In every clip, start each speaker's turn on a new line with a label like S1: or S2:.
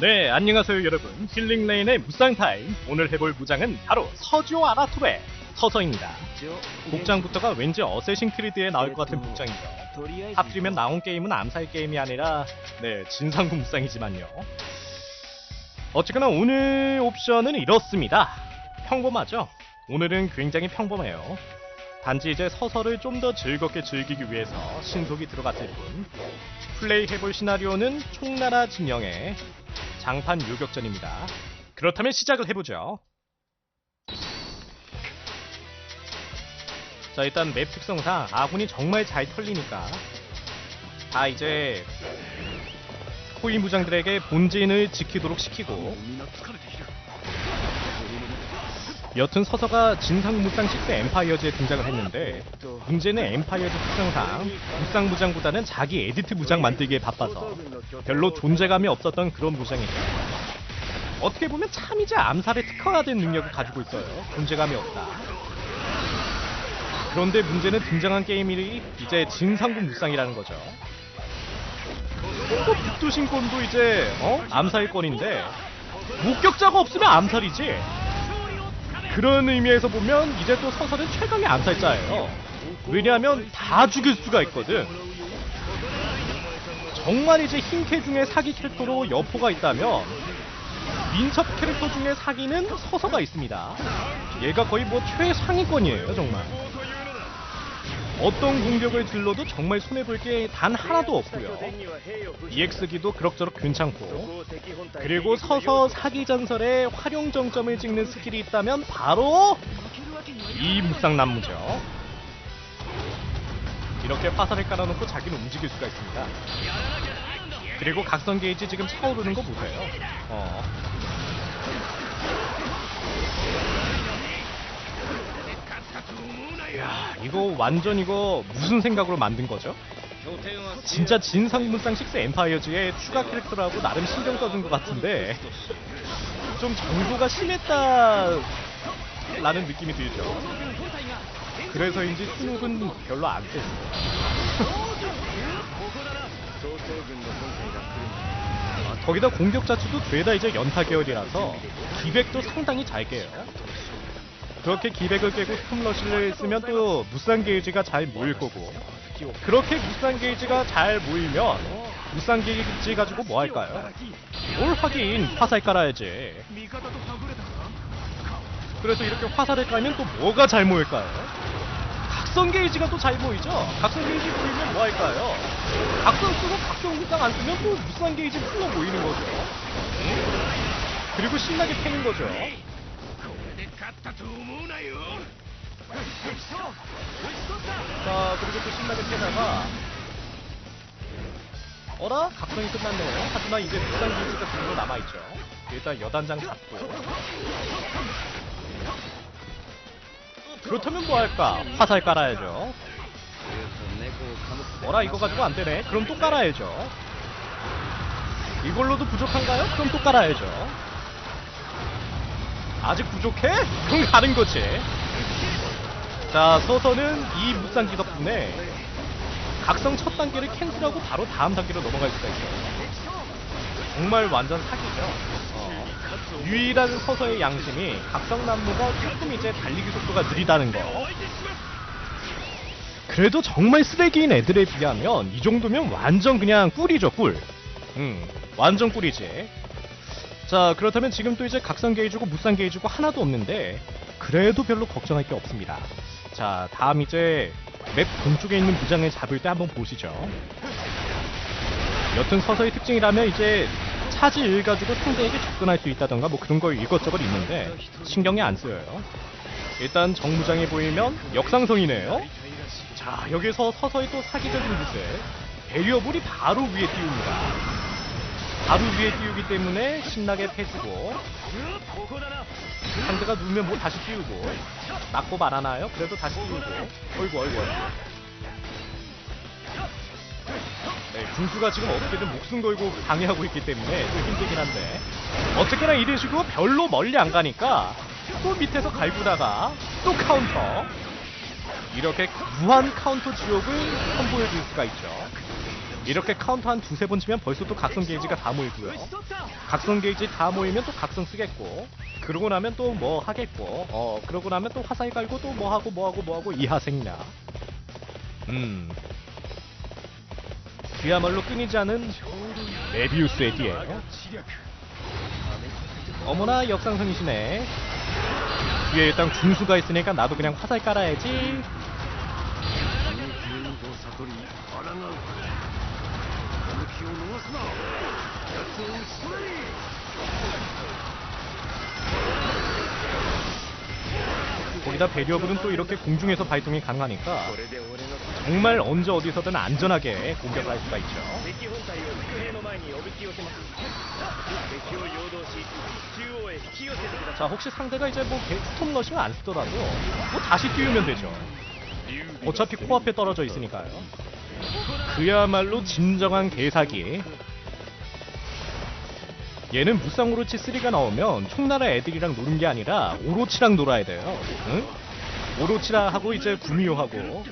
S1: 네, 안녕하세요 여러분. 힐링레인의 무쌍타임. 오늘 해볼 무장은 바로 서지오 아라토의 서서입니다. 복장부터가 왠지 어쌔신 크리드에 나올 것 같은 복장이죠. 하필이면 나온 게임은 암살 게임이 아니라 네, 진상구 무쌍이지만요. 어쨌거나 오늘 옵션은 이렇습니다. 평범하죠? 오늘은 굉장히 평범해요. 단지 이제 서서를 좀 더 즐겁게 즐기기 위해서 신속이 들어갔을 뿐 플레이해볼 시나리오는 총나라 진영의 장판 요격전입니다. 그렇다면 시작을 해보죠. 자 일단 맵 특성상 아군이 정말 잘 털리니까 다 이제 호위 무장들에게 본진을 지키도록 시키고 여튼 서서가 진상 무쌍 6 엠파이어즈에 등장을 했는데 문제는 엠파이어즈 특성상 무쌍 무장보다는 자기 에디트 무장 만들기에 바빠서 별로 존재감이 없었던 그런 무장이죠. 어떻게 보면 참 이제 암살에 특화된 능력을 가지고 있어요. 존재감이 없다. 그런데 문제는 등장한 게임이 이제 진상군 무쌍이라는 거죠. 또 북두신권도 이제 어? 암살권인데 목격자가 없으면 암살이지. 그런 의미에서 보면 이제 또 서서는 최강의 암살자예요. 왜냐하면 다 죽일 수가 있거든. 정말 이제 흰캐 중에 사기 캐릭터로 여포가 있다면 민첩 캐릭터 중에 사기는 서서가 있습니다. 얘가 거의 뭐 최상위권이에요, 정말. 어떤 공격을 들러도 정말 손해볼 게 단 하나도 없고요. EX기도 그럭저럭 괜찮고 그리고 서서 사기 전설에 활용 정점을 찍는 스킬이 있다면 바로 이 무쌍남무죠. 이렇게 화살을 깔아놓고 자기는 움직일 수가 있습니다. 그리고 각성 게이지 지금 차오르는 거 보세요. 어. 야, 이거 완전 이거 무슨 생각으로 만든 거죠? 진짜 진상문상 6 엠파이어즈의 추가 캐릭터라고 나름 신경 써준 것 같은데 좀 정도가 심했다 라는 느낌이 들죠. 그래서인지 순욱은 별로 안 셌어요. 거기다 공격 자체도 죄다 이제 연타 계열이라서 기백도 상당히 잘 깨요. 그렇게 기백을 깨고 스톰러시를 쓰면 또 무쌍 게이지가 잘 모일 거고 그렇게 무쌍 게이지가 잘 모이면 무쌍 게이지 가지고 뭐 할까요? 뭘 하긴 화살 깔아야지 그래서 이렇게 화살을 깔면 또 뭐가 잘 모일까요? 각성 게이지가 또 잘 모이죠? 각성 게이지 모이면 뭐 할까요? 각성 쓰고 각성 무쌍 안 쓰면 또 무쌍 게이지 풀로 모이는 거죠 그리고 신나게 패는 거죠 자 그리고 또 신나게 패다가 어라? 각성이 끝났네요 하지만 이제 무쌍 기지가 정도 남아있죠 일단 여단장 잡고 그렇다면 뭐 할까? 화살 깔아야죠 어라 이거 가지고 안 되네 그럼 또 깔아야죠 이걸로도 부족한가요? 그럼 또 깔아야죠 아직 부족해? 그럼 가는 거지. 자, 서서는 이 무쌍기 덕분에 각성 첫 단계를 캔슬하고 바로 다음 단계로 넘어갈 수가 있어요. 정말 완전 사기죠. 어. 유일한 서서의 양심이 각성 난무가 조금 이제 달리기 속도가 느리다는 거. 그래도 정말 쓰레기인 애들에 비하면 이 정도면 완전 그냥 꿀이죠, 꿀. 음, 완전 꿀이지. 자 그렇다면 지금 또 이제 각성 게이지고 무쌍 게이지고 하나도 없는데 그래도 별로 걱정할 게 없습니다 자 다음 이제 맵 동쪽에 있는 무장을 잡을 때 한번 보시죠. 여튼 서서의 특징이라면 이제 차지 일 가지고 상대에게 접근할 수 있다던가 뭐 그런 거 이것저것 있는데 신경이 안 쓰여요. 일단 정무장에 보이면 역상성이네요. 자 여기서 서서히 또 사기적인 무술 배리어볼이 바로 위에 띄웁니다. 바로 위에 띄우기 때문에 신나게 패주고 상대가 누우면 뭐 다시 띄우고. 맞고 말하나요? 그래도 다시 띄우고. 어이구 어이구 어이구. 네, 궁수가 지금 어떻게든 목숨 걸고 방해하고 있기 때문에 좀 힘들긴 한데. 이런 식으로 별로 멀리 안 가니까 또 밑에서 갈구다가 또 카운터. 이렇게 무한 카운터 지옥을 선보여줄 수가 있죠 이렇게 카운터 한 두세 번 치면 벌써 또 각성 게이지가 다 모이고요. 각성 게이지 다 모이면 또 각성 쓰겠고, 그러고 나면 또 뭐 하겠고, 어, 그러고 나면 또 화살 깔고 또 뭐 하고 뭐 하고 뭐 하고 이하생냐. 음. 그야말로 끊이지 않은 메비우스의 뒤에 어머나 역상승이시네. 뒤에 일단 중수가 있으니까 나도 그냥 화살 깔아야지.
S2: 気を逃すな奴を打ち取れ
S1: 거기다 배리어블은 또 이렇게 공중에서 발동이 가능하니까
S2: これで俺の
S1: 정말 언제 어디서든 안전하게 공격을 할 수가 있죠.
S3: 敵本体を伏兵の前におびき寄せます敵を陽動し中央へ引き寄せてください
S1: 자 혹시 상대가 이제 뭐 개- 스톰 러시를 안 쓰더라도 뭐 다시 띄우면 되죠. 어차피 코앞에 떨어져 있으니까요. 그야말로 진정한 개사기 얘는 무쌍 오로치 3가 나오면 총나라 애들이랑 노는 게 아니라 오로치랑 놀아야 돼요. 응? 오로치라 하고 이제 구미호하고.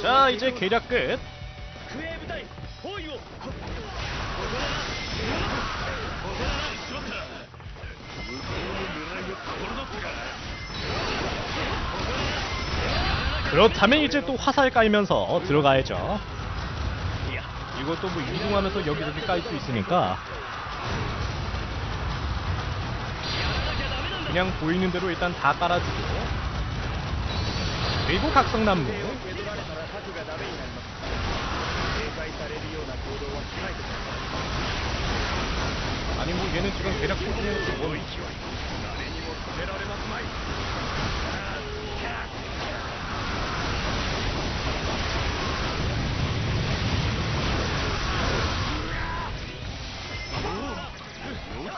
S1: 자 이제 계략 끝. 그렇다면 이제 또 화살 깔면서 들어가야죠. 이것도 뭐 이동하면서 여기저기 깔 수 있으니까. 그냥 보이는 대로 일단 다 깔아주고. 그리고 각성나무. 아니 뭐 얘는 지금 대략 포진해놓고 뭐
S3: 誰に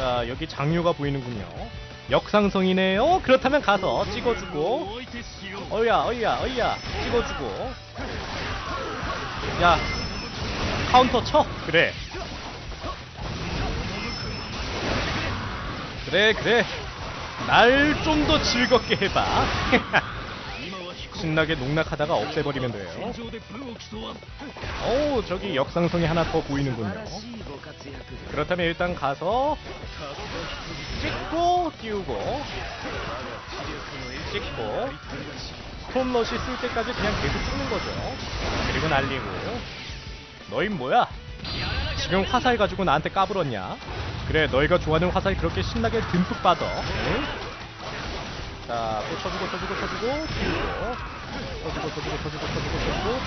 S1: 자, 여기 장류가 보이는군요. 역상성이네요. 그렇다면 가서 찍어주고. 어이야 어이야 어이야. 찍어주고. 야 카운터 쳐. 그래. 그래 그래. 날 좀 더 즐겁게 해봐. 신나게 농락하다가 없애버리면 돼요. 오, 저기 역상성이 하나 더 보이는군요. 그렇다면 일단 가서 찍고 띄우고 찍고 스톰러시 쓸 때까지 그냥 계속 쓰는 거죠. 그리고 날리고 너희 뭐야? 지금 화살 가지고 나한테 까불었냐? 그래 너희가 좋아하는 화살 그렇게 신나게 듬뿍 빠져. 응? 자, 또 쳐주고 쳐주고 쳐주고 띄우고 터지고 터지고 터지고 터지고 터지고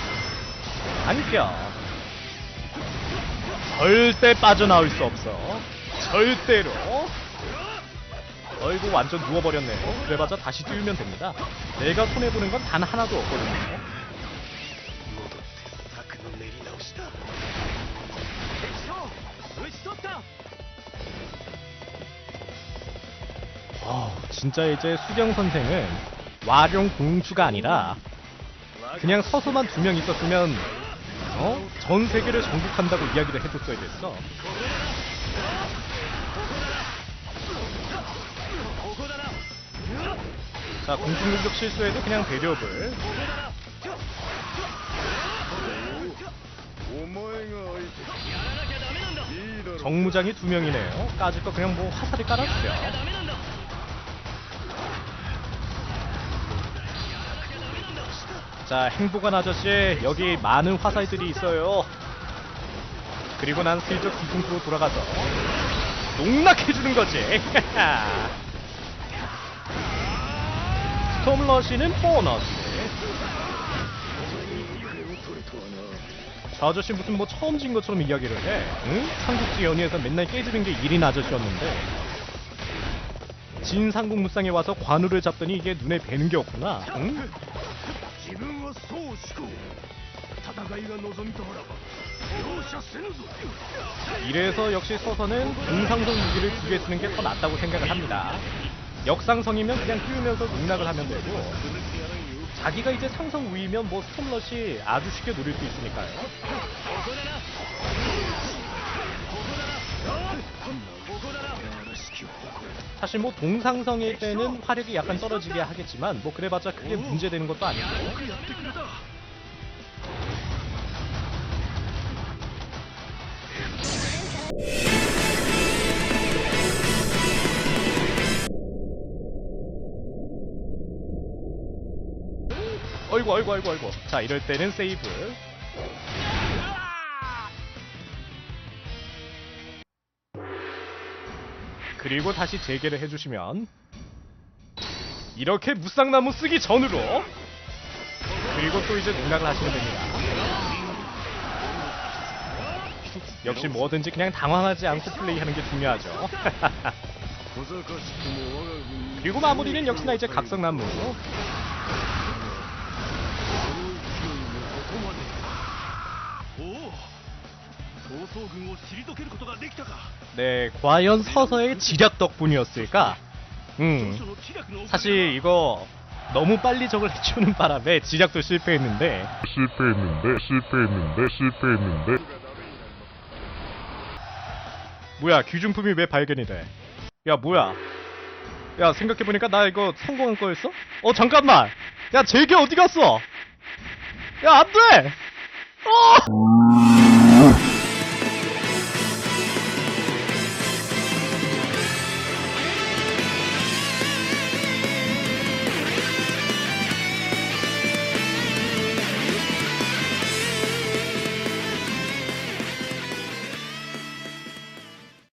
S1: 안겨 절대 빠져나올 수 없어 절대로 어이구 완전 누워버렸네요 그래봐자 다시 띄우면 됩니다 내가 손해보는 건 단 하나도 없거든요 아 진짜 이제 수경 선생은 와룡 공주가 아니라 그냥 서서만 두 명 있었으면 어? 전 세계를 정복한다고 이야기를 해줬어야 됐어. 자, 공중 공격 실수에도 그냥
S2: 대려블.
S1: 정무장이 두 명이네요. 까짓 거 그냥 뭐 화살이 깔아주죠. 자 행복한 아저씨 여기 많은 화살들이 있어요. 그리고 난 슬쩍 뒤통수로 돌아가서 농락해주는 거지. 스톰러시는 보너스. 저 아저씨 무슨 뭐 처음 진 것처럼 이야기를 해? 응? 삼국지 연의에서 맨날 깨지는 게 일인 아저씨였는데. 진상국 무쌍에 와서 관우를 잡더니 이게 눈에 뵈는 게 없구나. 응?
S2: 自分はそう思考戦いが望みとあらば容赦せぬぞ
S1: 이래서 역시 서서는 공상성 무기를 두 개 쓰는 게 더 낫다고 생각을 합니다. 역상성이면 그냥 띄우면서 농락을 하면 되고 자기가 이제 상성 우위면 뭐 스톰럿이 아주 쉽게 노릴 수 있으니까요. 사실 뭐 동상성일 때는 화력이 약간 떨어지게 하겠지만 뭐 그래봤자 크게 문제되는 것도 아니고 어이구 어이구 어이구 어이구. 자 이럴 때는 세이브. 그리고 다시 재개를 해주시면 이렇게 무쌍나무 쓰기 전으로 그리고 또 이제 농락을 하시면 됩니다. 역시 뭐든지 그냥 당황하지 않고 플레이하는 게 중요하죠. 그리고 마무리는 역시나 이제 각성나무 네, 과연 서서의 지략 덕분이었을까? 음, 사실 이거 너무 빨리 적을 해치우는 바람에 지략도 실패했는데
S4: 실패했는데 실패했는데 실패했는데
S1: 뭐야 귀중품이 왜 발견이 돼? 야 뭐야? 야 생각해보니까 나 이거 성공한 거였어? 어 잠깐만! 야 제게 어디 갔어? 야 안돼! 어!